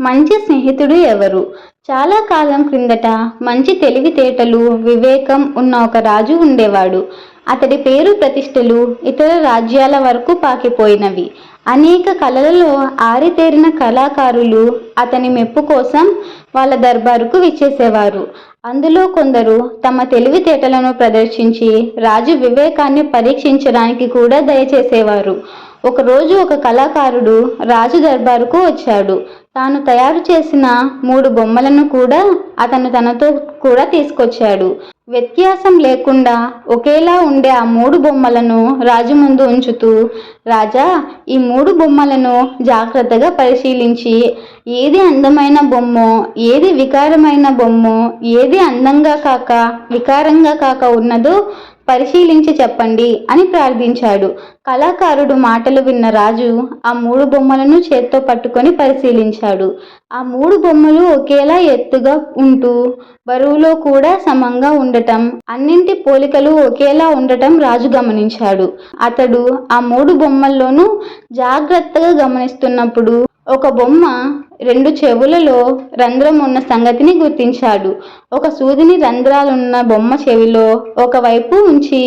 మంచి స్నేహితుడు ఎవరు? చాలా కాలం క్రిందట మంచి తెలివితేటలు వివేకం ఉన్న ఒక రాజు ఉండేవాడు. అతడి పేరు ప్రతిష్టలు ఇతర రాజ్యాల వరకు పాకిపోయినవి. అనేక కళలలో ఆరితేరిన కళాకారులు అతని మెప్పు కోసం వాళ్ళ దర్బారుకు విచ్చేసేవారు. అందులో కొందరు తమ తెలివితేటలను ప్రదర్శించి రాజు వివేకాన్ని పరీక్షించడానికి కూడా దయచేసేవారు. ఒకరోజు ఒక కళాకారుడు రాజు దర్బారుకు వచ్చాడు. తాను తయారు చేసిన మూడు బొమ్మలను కూడా అతను తనతో కూడా తీసుకొచ్చాడు. వ్యత్యాసం లేకుండా ఒకేలా ఉండే ఆ మూడు బొమ్మలను రాజు ముందు ఉంచుతూ రాజా ఈ మూడు బొమ్మలను జాగ్రత్తగా పరిశీలించి ఏది అందమైన బొమ్మో ఏది వికారమైన బొమ్మో ఏది అందంగా కాక వికారంగా కాక ఉన్నదో పరిశీలించి చెప్పండి అని ప్రార్థించాడు. కళాకారుడు మాటలు విన్న రాజు ఆ మూడు బొమ్మలను చేత్తో పట్టుకొని పరిశీలించాడు. ఆ మూడు బొమ్మలు ఒకేలా ఎత్తుగా ఉంటూ బరువులో కూడా సమంగా ఉండటం అన్నింటి పోలికలు ఒకేలా ఉండటం రాజు గమనించాడు. అతడు ఆ మూడు బొమ్మల్లోనూ జాగ్రత్తగా గమనిస్తున్నప్పుడు ఒక బొమ్మ రెండు చెవులలో రంధ్రం ఉన్న సంగతిని గుర్తించాడు. ఒక సూదిని రంధ్రాలున్న బొమ్మ చెవిలో ఒకవైపు ఉంచి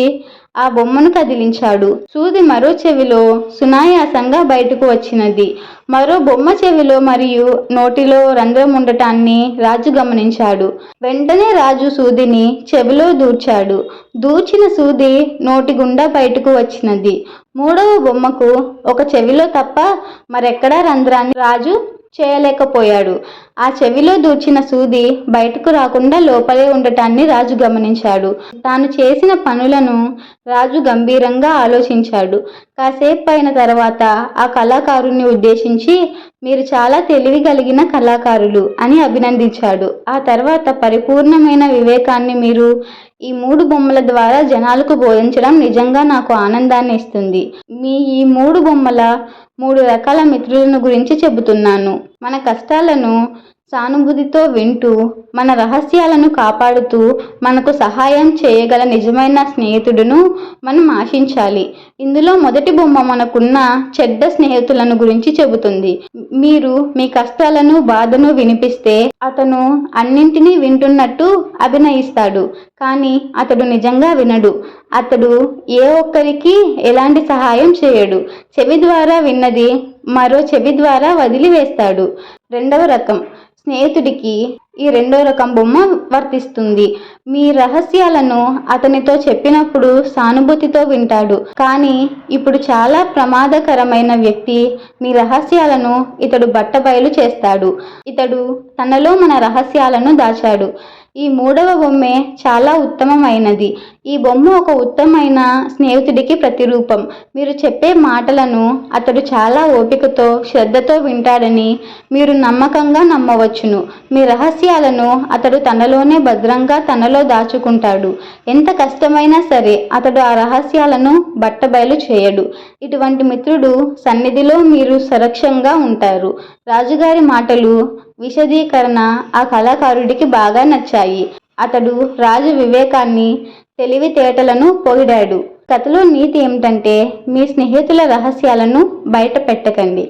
ఆ బొమ్మను కదిలించాడు. సూది మరో చెవిలో సునాయాసంగా బయటకు వచ్చినది. మరో బొమ్మ చెవిలో మరియు నోటిలో రంధ్రం ఉండటాన్ని రాజు గమనించాడు. వెంటనే రాజు సూదిని చెవిలో దూర్చాడు. దూర్చిన సూది నోటి గుండా బయటకు వచ్చినది. మూడవ బొమ్మకు ఒక చెవిలో తప్ప మరెక్కడా రంధ్రాన్ని రాజు చేయలేకపోయాడు. ఆ చెవిలో దూర్చిన సూది బయటకు రాకుండా లోపలే ఉండటాన్ని రాజు గమనించాడు. తాను చేసిన పనులను రాజు గంభీరంగా ఆలోచించాడు. కాసేపు అయిన తర్వాత ఆ కళాకారుని ఉద్దేశించి మీరు చాలా తెలివి కలిగిన కళాకారులు అని అభినందించాడు. ఆ తర్వాత పరిపూర్ణమైన వివేకాన్ని మీరు ఈ మూడు బొమ్మల ద్వారా జనాలకు బోధించడం నిజంగా నాకు ఆనందాన్ని ఇస్తుంది. మీ ఈ మూడు బొమ్మల మూడు రకాల మిత్రులను గురించి చెబుతున్నాను. మన కష్టాలను సానుభూతితో వింటూ మన రహస్యాలను కాపాడుతూ మనకు సహాయం చేయగల నిజమైన స్నేహితుడును మనం ఆశించాలి. ఇందులో మొదటి బొమ్మ మనకున్న చెడ్డ స్నేహితులను గురించి చెబుతుంది. మీరు మీ కష్టాలను బాధను వినిపిస్తే అతను అన్నింటినీ వింటున్నట్టు అభినయిస్తాడు. కానీ అతడు నిజంగా వినడు. అతడు ఏ ఒక్కరికి ఎలాంటి సహాయం చేయడు. చెవి ద్వారా విన్నది మరో చెవి ద్వారా వదిలివేస్తాడు. రెండవ రకం. స్నేహితుడికి ఈ రెండో రకం బొమ్మ వర్తిస్తుంది. మీ రహస్యాలను అతనితో చెప్పినప్పుడు సానుభూతితో వింటాడు. కానీ ఇప్పుడు చాలా ప్రమాదకరమైన వ్యక్తి మీ రహస్యాలను ఇతడు బట్టబయలు చేస్తాడు. ఇతడు తనలో మన రహస్యాలను దాచాడు. ఈ మూడవ బొమ్మే చాలా ఉత్తమమైనది. ఈ బొమ్మ ఒక ఉత్తమైన స్నేహితుడికి ప్రతిరూపం. మీరు చెప్పే మాటలను అతడు చాలా ఓపికతో శ్రద్ధతో వింటాడని మీరు నమ్మకంగా నమ్మవచ్చును. మీ రహస్యాలను అతడు తనలోనే భద్రంగా తనలో దాచుకుంటాడు. ఎంత కష్టమైనా సరే అతడు ఆ రహస్యాలను బట్టబయలు చేయడు. ఇటువంటి మిత్రుడు సన్నిధిలో మీరు సురక్షంగా ఉంటారు. రాజుగారి మాటలు విశదీకరణ ఆ కళాకారుడికి బాగా నచ్చాయి. అతడు రాజు వివేకాన్ని తెలివితేటలను పొగిడాడు. కథలో నీతి ఏమిటంటే మీ స్నేహితుల రహస్యాలను బయట పెట్టకండి.